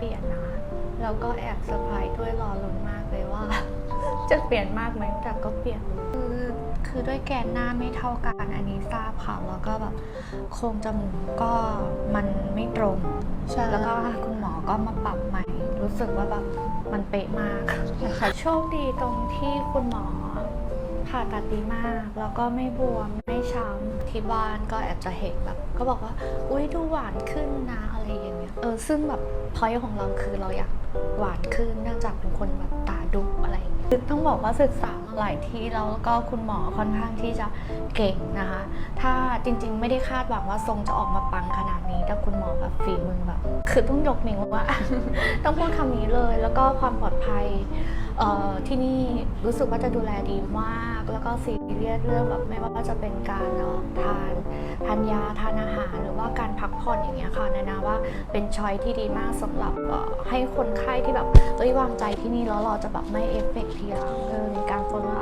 เปลี่ยนนะแล้วก็แอบเซอร์ไพรส์ด้วยรอลุ้นมากเลยว่า จะเปลี่ยนมากไหมแต่ก็เปลี่ยนคือคือด้วยแกนหน้าไม่เท่ากันอันนี้ทราบค่ะ แล้วก็แบบโครงจมูกก็มันไม่ตรงใช่แล้วก็คุณหมอก็มาปรับใหม่ รู้สึกว่าแบบมันเป๊ะมากนะคะโชคดีตรงที่คุณหมอ ผ่าตัดดีมาก แล้วก็ไม่บวม ไม่ช้ำที่บ้านก็แอบจะเห็นแบบ ก็บอกว่า อุ้ยดูหวานขึ้นนะอะไรอย่างเงี้ย เออ ซึ่งแบบพอยของเราคือเราอยากหวานขึ้น เนื่องจากเป็นคนแบบตาดุอะไรอย่างเงี้ยคือต้องบอกว่าศึกษามาหลายที่แล้วก็คุณหมอค่อนข้างที่จะเก่งนะคะ ถ้าจริง ๆ ไม่ได้คาดหวังว่าทรงจะออกมาปังขนาดนี้ แต่คุณหมอแบบฝีมือแบบ คือต้องยกนิ้วว่า ต้องพูดคำนี้เลย แล้วก็ความปลอดภัย เอ่อที่นี่รู้สึกว่าจะดูแลดีมาก แล้วก็ซีเรียสเรื่องแบบไม่ว่าจะเป็นการเอ่อทานทานยาทานอาหารหรือว่าการพักผ่อนอย่างเงี้ยค่ะนานาว่าเป็นช้อยที่ดีมากสำหรับเอ่อให้คนไข้ที่แบบเอ้ยวางใจที่นี่แล้วเราจะแบบไม่เอฟเฟกต์ทีหลังเออมีการ follow